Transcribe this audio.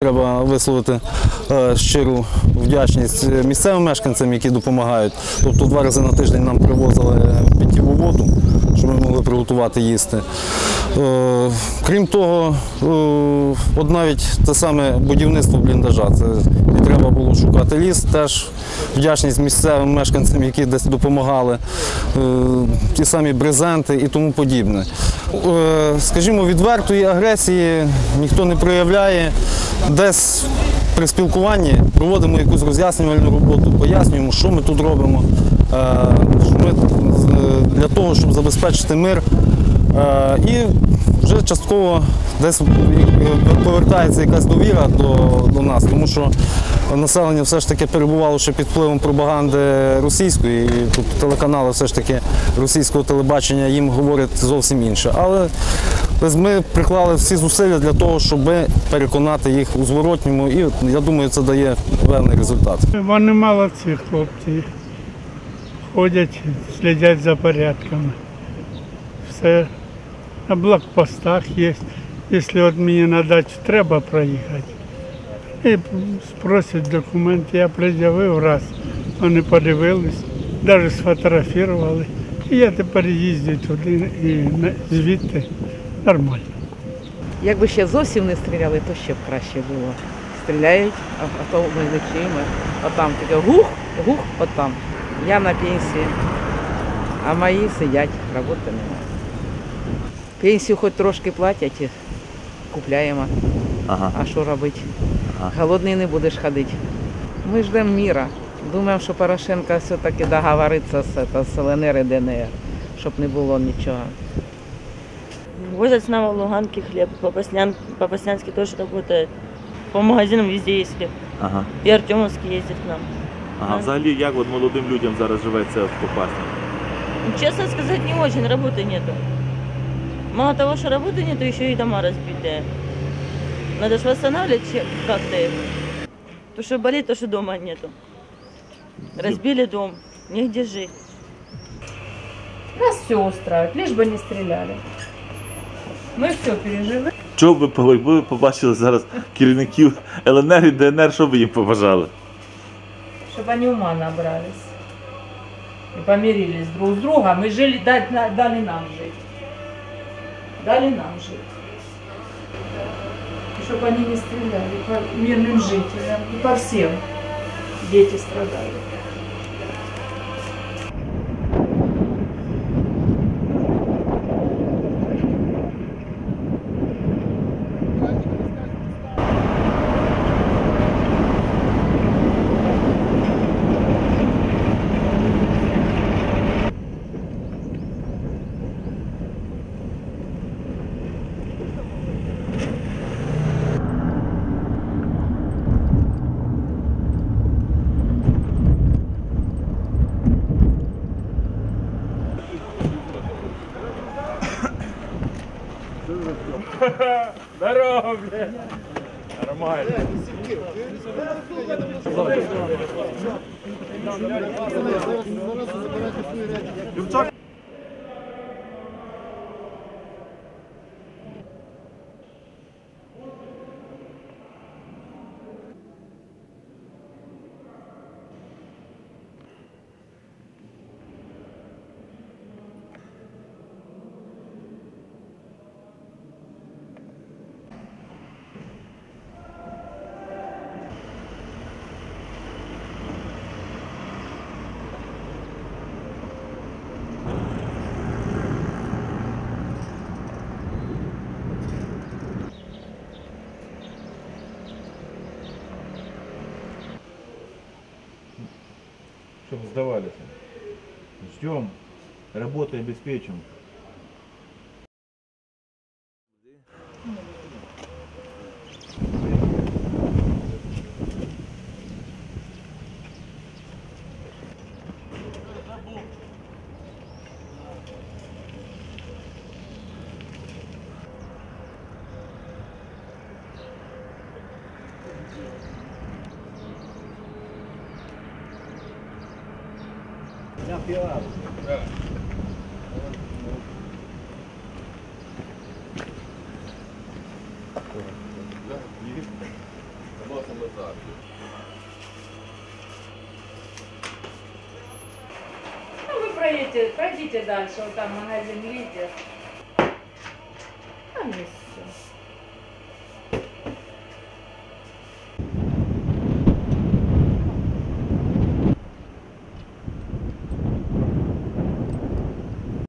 Треба висловити е, щиру вдячність місцевим мешканцям, які допомагають. Тобто два рази на тиждень нам привозили питтєву воду, щоб ми могли приготувати їсти. Е, крім того, е, от навіть те саме будівництво бліндажа. Це і треба було шукати ліс. Теж вдячність місцевим мешканцям, які десь допомагали, ті самі брезенти і тому подібне. Скажімо, відвертої агресії ніхто не проявляє. Десь при спілкуванні проводимо якусь роз'яснювальну роботу, пояснюємо, що ми тут робимо, е, ми е, для того, щоб забезпечити мир. Е, І вже частково десь повертається якась довіра до, до нас, тому що населення все ж таки перебувало ще під впливом пропаганди російської, і тут телеканали все ж таки російського телебачення їм говорять зовсім інше. Але ми приклали всі зусилля для того, щоб переконати їх у зворотньому, і я думаю, це дає певний результат. Вони молодці, хлопці. Ходять, слідять за порядками. Все на блокпостах є. Якщо от мені на дачу треба проїхати, і спросять документи, я пред'явив раз. Вони подивились, навіть сфотографували. І я тепер їздю туди і звідти нормально. Якби ще зовсім не стріляли, то ще б краще було. Стріляють, а, а то ми не чуємо. Отам таке гух, гух, отам. Я на пенсії, а мої сидять, роботи немає. Пенсію хоч трошки платять, і купляємо. Ага. А що робити? Ага. Голодний не будеш ходити. Ми ждемо міра. Думаємо, що Порошенко все-таки договориться з, з ЛНР і ДНР, щоб не було нічого. Возят с нами Луганке хлеб, Попаснян, Попаснянский тоже работает. По магазинам везде есть хлеб. Ага. И Артемовский ездит к нам. Ага. Взагалі, як от молодим людям зараз живеться в Попасні? Честно сказать, не очень, работы нету. Мало того, что работы нету, еще и дома разбитые. Надо же восстанавливать че- как-то их. То, что болит, то, что дома нету. Разбили дом, негде жить. Нас все устраивает, лишь бы не стреляли. Мы все пережили. Що б ви по- якби ви побачили зараз керівників ЛНР і ДНР, що б їм побажали? Чтобы они ума набрались. И помирились друг с другом. И жили, дали, дали нам жить. Дали нам жить. И чтобы они не стреляли по мирным жителям. И по всем. Дети страдали. Здорово, блядь! Нормально. Дівчак! чтобы сдавали. Ждем, работы обеспечим. Thank you. пила. Ну, вы проедете, пройдите дальше, вот там магазин лидер. Там есть.